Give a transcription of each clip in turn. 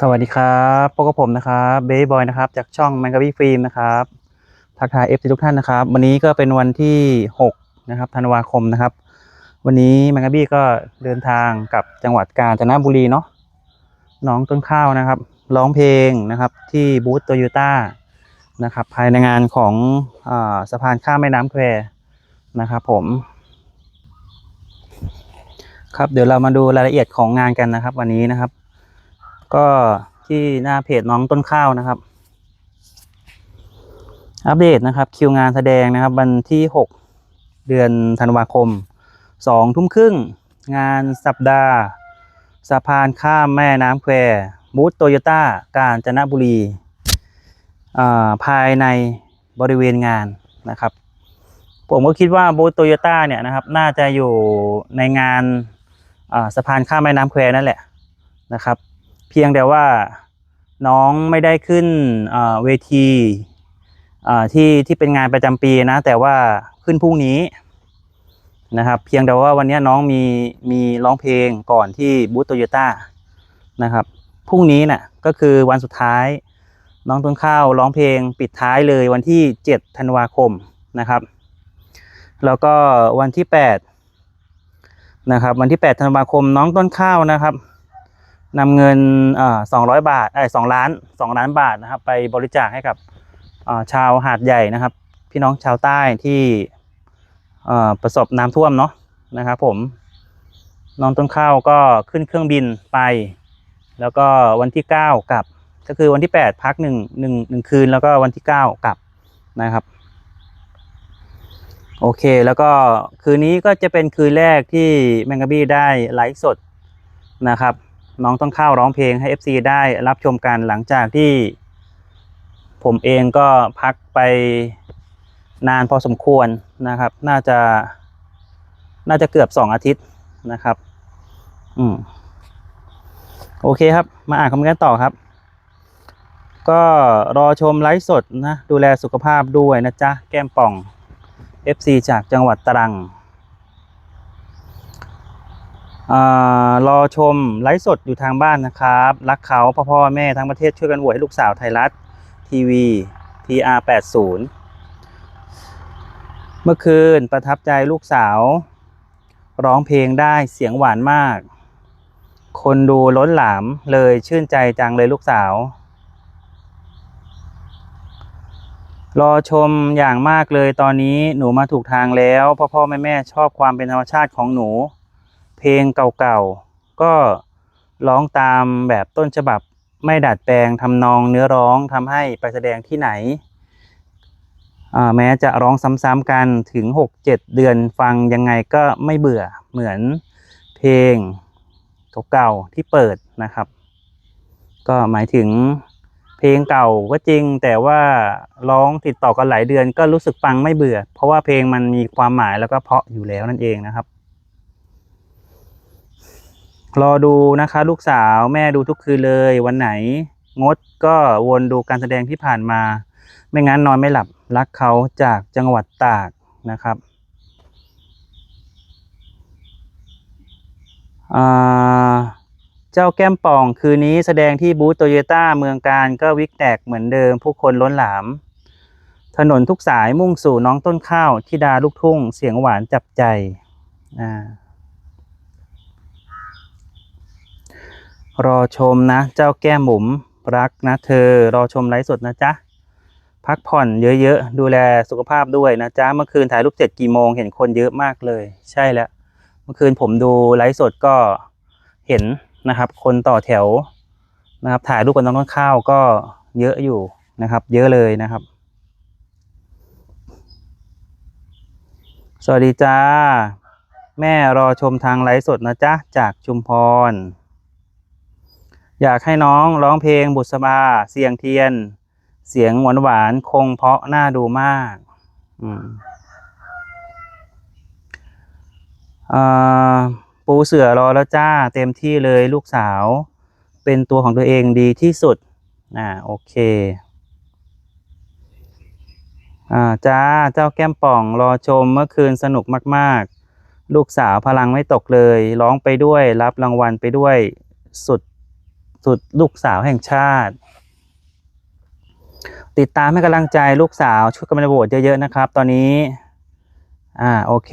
สวัสดีครับพบกับผมนะครับเบย์บอยนะครับ จากช่อง m a n g a b y Film นะครับ ทักทาย FC ทุกท่านนะครับ วันนี้ก็เป็นวันที่ 6 นะครับธันวาคมนะครับ วันนี้ m a n g a b y ก็เดินทางกับจังหวัดกาญจนบุรีเนาะน้องต้นข้าวนะครับ ร้องเพลงนะครับที่บูธโตโยต้านะครับ ภายในงานของอสะพานข้ามแม่น้ำแควนะครับผมครับเดี๋ยวเรามาดูรายละเอียดของงานกันนะครับ วันนี้นะครับ ก็ที่หน้าเพจน้องต้นข้าวนะครับ อัปเดตนะครับ คิวงานแสดงนะครับ วันที่ 6 เดือนธันวาคม2ทุ่มครึ่ง งานสัปดาห์ สะพานข้ามแม่น้ำแควบูธโตโยต้ากาญจนบุรีอ่าภายในบริเวณงานนะครับ ผมก็คิดว่าบูธโตโยต้าเนี่ยนะครับ น่าจะอยู่ในงานอ่าสะพานข้ามแม่น้ำแควนั่นแหละนะครับ เพียงแต่ว่าน้องไม่ได้ขึ้นเวทีที่ที่เป็นงานประจำปีนะ แต่ว่าขึ้นพรุ่งนี้นะครับ เพียงแต่ว่าวันนี้น้องมีมีร้องเพลงก่อนที่บูธโตโยต้านะครับพรุ่งนี้น่ะก็คือวันสุดท้าย น้องต้นข้าวร้องเพลงปิดท้ายเลยวันที่ 7 ธันวาคมนะครับ แล้วก็วันที่ 8 นะครับ วันที่ 8 ธันวาคมน้องต้นข้าวนะครับ นำเงินสอ่า200บาทไอ้สองล้าน2ล้านบาทนะครับ ไปบริจาคให้กับชาวหาดใหญ่นะครับ พี่น้องชาวใต้ที่ประสบน้ำท่วมเนาะนะครับ ผมน้องต้นข้าวก็ขึ้นเครื่องบินไป แล้วก็วันที่ 9กลับ ก็คือวันที่ 8 พักหนึ่งหนึ่งหนึ่งคืนแล้วก็วันที่ 9 กลับนะครับ โอเคแล้วก็คืนนี้ก็จะเป็นคืนแรกที่แมงกะบี้ได้ไลฟ์สดนะครับ น้องต้องเข้าร้องเพลงให้ FC ได้รับชมกันหลังจากที่ ผมเองก็พักไปนานพอสมควรนะครับ น่าจะน่าจะเกือบสองอาทิตย์นะครับ อืมโอเคครับ มาอ่านคอมเมนต์ต่อครับ ก็รอชมไลฟ์สดนะ ดูแลสุขภาพด้วยนะจ๊ะ แก้มป่อง FC จากจังหวัดตรัง รอชมไลฟ์สดอยู่ทางบ้านนะครับ รักเขาพ่อพ่อแม่ทั้งประเทศช่วยกันโหวตให้ลูกสาวไทยรัฐทีวี TR80 เมื่อคืนประทับใจลูกสาว ร้องเพลงได้เสียงหวานมาก คนดูล้นหลามเลยชื่นใจจังเลยลูกสาว รอชมอย่างมากเลยตอนนี้หนูมาถูกทางแล้ว พ่อพ่อแม่แม่ชอบความเป็นธรรมชาติของหนู เพลงเก่าๆ ก็ร้องตามแบบต้นฉบับไม่ดัดแปลงทำนองเนื้อร้องทำให้ไปแสดงที่ไหน แม้จะร้องซ้ำๆกันถึง 6-7 เดือนฟังยังไงก็ไม่เบื่อเหมือนเพลงเก่าๆที่เปิดนะครับ ก็หมายถึงเพลงเก่าก็จริง แต่ว่าร้องติดต่อกันหลายเดือนก็รู้สึกฟังไม่เบื่อ เพราะว่าเพลงมันมีความหมายแล้วก็เพาะอยู่แล้วนั่นเองนะครับ รอดูนะคะ ลูกสาวแม่ดูทุกคืนเลย วันไหน งดก็วนดูการแสดงที่ผ่านมา ไม่งั้นนอนไม่หลับรักเขาจากจังหวัดตากนะครับอ่าเจ้าแก้มป่องคืนนี้แสดงที่บูธโตโยต้าเมืองการก็วิกแตกเหมือนเดิม ผู้คนล้นหลาม ถนนทุกสายมุ่งสู่น้องต้นข้าวทิดาลูกทุ่ง เสียงหวานจับใจอ่า รอชมนะ เจ้าแก้มหมุมรักนะเธอรอชมไลฟ์สดนะจ๊ะ พักผ่อนเยอะๆ ดูแลสุขภาพด้วยนะจ๊ะ เมื่อคืนถ่ายรูปเสร็จกี่โมงเห็นคนเยอะมากเลย ใช่แล้ว เมื่อคืนผมดูไลฟ์สดก็เห็นนะครับ คนต่อแถวนะครับ ถ่ายรูปกับน้องต้นข้าวก็เยอะอยู่นะครับ เยอะเลยนะครับ สวัสดีจ้า แม่รอชมทางไลฟ์สดนะจ๊ะ จากชุมพร อยากให้น้องร้องเพลงบุษบาเสียงเทียน เสียงหวานหวานๆคงเพราะน่าดูมากอืมอ่าปูเสือรอแล้วจ้าเต็มที่เลยลูกสาว เป็นตัวของตัวเองดีที่สุดอ่าโอเคอ่าจ้าเจ้าแก้มป่องรอชมเมื่อคืนสนุกมาก ๆ ลูกสาวพลังไม่ตกเลย ร้องไปด้วยรับรางวัลไปด้วยสุด สุดลูกสาวแห่งชาติ ติดตามให้กำลังใจลูกสาวช่วยกันมาโหวตเยอะๆนะครับ ตอนนี้ อ่าโอเค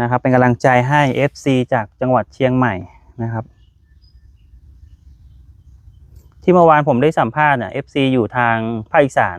นะครับ เป็นกำลังใจให้ FC จากจังหวัดเชียงใหม่นะครับ ที่เมื่อวานผมได้สัมภาษณ์น่ะ FC อยู่ทางภาคอีสาน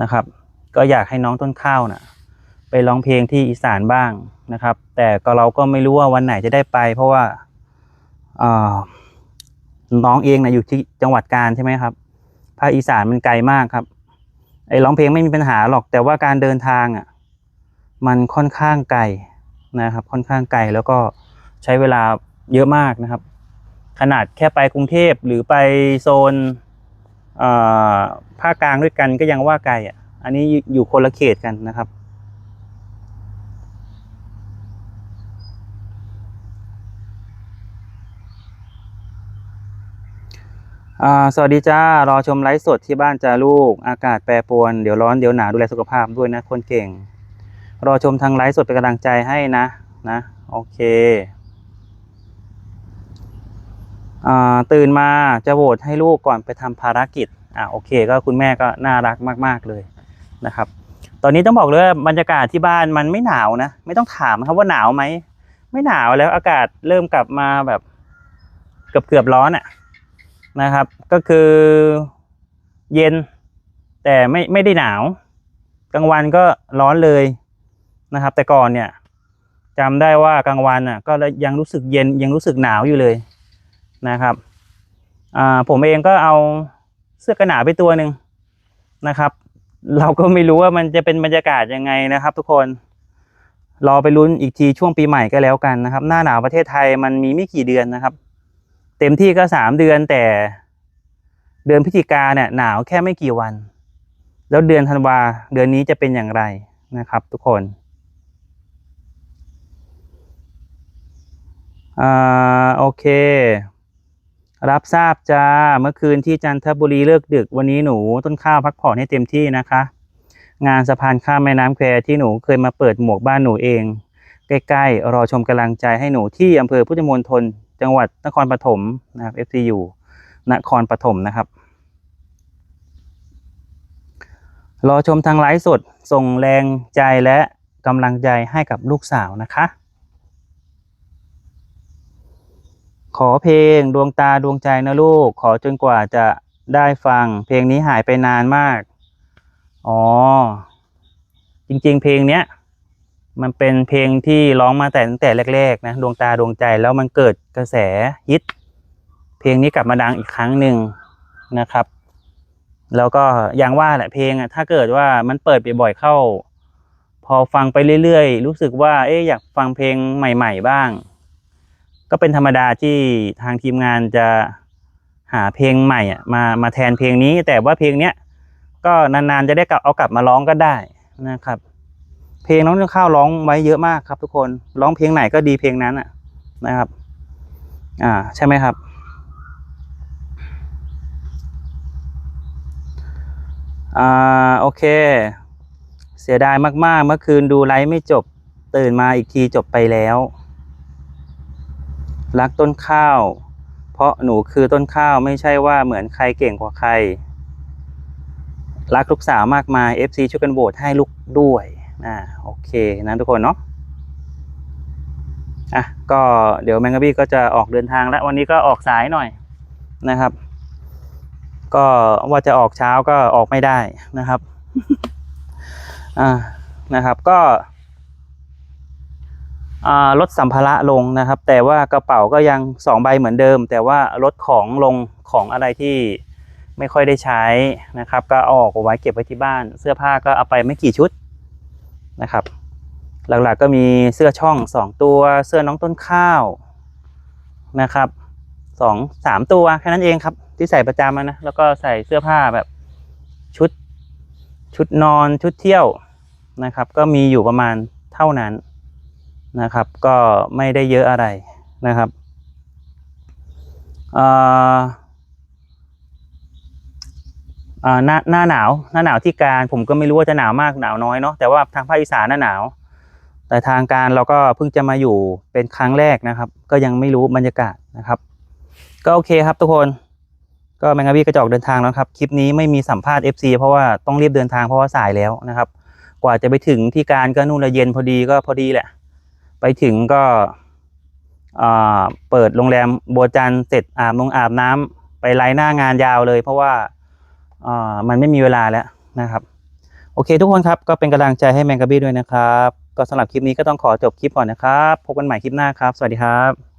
นะครับ ก็อยากให้น้องต้นข้าวน่ะไปร้องเพลงที่อีสานบ้างนะครับ แต่ก็เราก็ไม่รู้ว่าวันไหนจะได้ไป เพราะว่าอ่า น้องเองนะอยู่ที่จังหวัดกาญใช่ไหมครับภาคอีสานมันไกลมากครับ ไอ้ร้องเพลงไม่มีปัญหาหรอกแต่ว่าการเดินทางอะ มันค่อนข้างไกลนะครับ ค่อนข้างไกลแล้วก็ใช้เวลาเยอะมากนะครับ ขนาดแค่ไปกรุงเทพหรือไปโซนภาคกลางด้วยกันก็ยังว่าไกลอะ อันนี้อยู่คนละเขตกันนะครับ สวัสดีจ้ารอชมไลฟ์สดที่บ้านจ้าลูก อากาศแปรปรวนเดี๋ยวร้อนเดี๋ยวหนาวดูแลสุขภาพด้วยนะคนเก่ง รอชมทางไลฟ์สดเป็นกำลังใจให้นะนะโอเคอตื่นมาจะโหวตให้ลูกก่อนไปทำภารกิจอ่าโอเค ก็คุณแม่ก็น่ารักมาก ๆเลยนะครับ ตอนนี้ต้องบอกเลยว่าบรรยากาศที่บ้านมันไม่หนาวนะ ไม่ต้องถามครับว่าหนาวไหมไม่หนาวแล้วอากาศเริ่มกลับมาแบบเกือบเกือบๆร้อนอะ นะครับ ก็คือเย็นแต่ไม่ไม่ได้หนาว กลางวันก็ร้อนเลยนะครับ แต่ก่อนเนี่ยจำได้ว่ากลางวันอะก็ยังรู้สึกเย็นยังรู้สึกหนาวอยู่เลยนะครับผมเองก็เอาเสื้อกันหนาวไปตัวหนึ่งนะครับ เราก็ไม่รู้ว่ามันจะเป็นบรรยากาศยังไงนะครับ ทุกคนรอไปลุ้นอีกทีช่วงปีใหม่ก็แล้วกันนะครับ หน้าหนาวประเทศไทยมันมีไม่กี่เดือนนะครับ เต็มที่ก็สามเดือนแต่เดือนพฤศจิกาเนี่ยหนาวแค่ไม่กี่วัน แล้วเดือนธันวาเดือนนี้จะเป็นอย่างไรนะครับ ทุกคนอ่าโอเค รับทราบจ้าเมื่อคืนที่จันทบุรีเลิกดึกวันนี้หนูต้นข้าวพักผ่อนให้เต็มที่นะคะ งานสะพานข้ามแม่น้ำแควที่หนูเคยมาเปิดหมวกบ้านหนูเอง ใกล้ๆ รอชมกำลังใจให้หนูที่อำเภอพุทธมณฑล จังหวัดนครปฐมนะครับ FCU นครปฐมนะครับ รอชมทางไลฟ์สดส่งแรงใจและกำลังใจให้กับลูกสาวนะคะ ขอเพลงดวงตาดวงใจนะลูก ขอจนกว่าจะได้ฟัง เพลงนี้หายไปนานมาก อ๋อ จริงๆ เพลงเนี้ย มันเป็นเพลงที่ร้องมาแต่ตั้งแต่แรกๆนะดวงตาดวงใจแล้วมันเกิดกระแสฮิต เพลงนี้กลับมาดังอีกครั้งหนึ่งนะครับ แล้วก็อย่างว่าแหละเพลงอะถ้าเกิดว่ามันเปิดบ่อยๆเข้า พอฟังไปเรื่อยๆ รู้สึกว่าเอ๊ะอยากฟังเพลงใหม่ ๆ บ้าง ก็เป็นธรรมดาที่ทางทีมงานจะหาเพลงใหม่อะมามาแทนเพลงนี้ แต่ว่าเพลงเนี้ยก็นานๆจะได้กลับเอากลับมาร้องก็ได้นะครับ เพลงน้องต้นข้าวร้องไว้เยอะมากครับทุกคน ร้องเพลงไหนก็ดีเพลงนั้นอะนะครับ อ่าใช่ไหมครับ อ่าโอเค เสียดายมากๆ เมื่อคืนดูไลฟ์ไม่จบตื่นมาอีกทีจบไปแล้ว รักต้นข้าว เพราะหนูคือต้นข้าวไม่ใช่ว่าเหมือนใครเก่งกว่าใคร รักลูกสาวมากมาย FC ช่วยกันโหวตให้ลูกด้วย อ่าโอเคนะทุกคนเนาะอะก็เดี๋ยวแมงกะบี้ก็จะออกเดินทางแล้ววันนี้ก็ออกสายหน่อยนะครับ ก็ว่าจะออกเช้าก็ออกไม่ได้นะครับอ่านะครับก็อ่าลดสัมภาระลงนะครับ แต่ว่ากระเป๋าก็ยังสองใบเหมือนเดิม แต่ว่าลดของลงของอะไรที่ไม่ค่อยได้ใช้นะครับ ก็อออกเอาไว้เก็บไว้ที่บ้าน เสื้อผ้าก็เอาไปไม่กี่ชุด นะครับ หลักๆก็มีเสื้อช่องสองตัว เสื้อน้องต้นข้าวนะครับสองสามตัวแค่นั้นเองครับ ที่ใส่ประจำนะ แล้วก็ใส่เสื้อผ้าแบบชุดชุดนอนชุดเที่ยวนะครับ ก็มีอยู่ประมาณเท่านั้นนะครับ ก็ไม่ได้เยอะอะไรนะครับอ่า หน้าหน้าหนาวหน้าหนาวที่การผมก็ไม่รู้ว่าจะหนาวมากหนาวน้อยเนาะแต่ว่าทางภาคอีสานหน้าหนาว แต่ทางการเราก็เพิ่งจะมาอยู่เป็นครั้งแรกนะครับ ก็ยังไม่รู้บรรยากาศนะครับ ก็โอเคครับทุกคนก็แมงกะบี้กระจอกเดินทางแล้วครับคลิปนี้ไม่มีสัมภาษณ์ FC เพราะว่าต้องรีบเดินทางเพราะว่าสายแล้วนะครับ กว่าจะไปถึงที่การก็นู่นละเย็นพอดีก็พอดีแหละ ไปถึงก็เปิดโรงแรมบัวจันทร์เสร็จอาบนงอาบน้ำไปไล่หน้างานยาวเลย เพราะว่า มันไม่มีเวลาแล้วนะครับ โอเคทุกคนครับ ก็เป็นกำลังใจให้แมงกะบี้ด้วยนะครับ ก็สำหรับคลิปนี้ก็ต้องขอจบคลิปก่อนนะครับ พบกันใหม่คลิปหน้าครับ สวัสดีครับ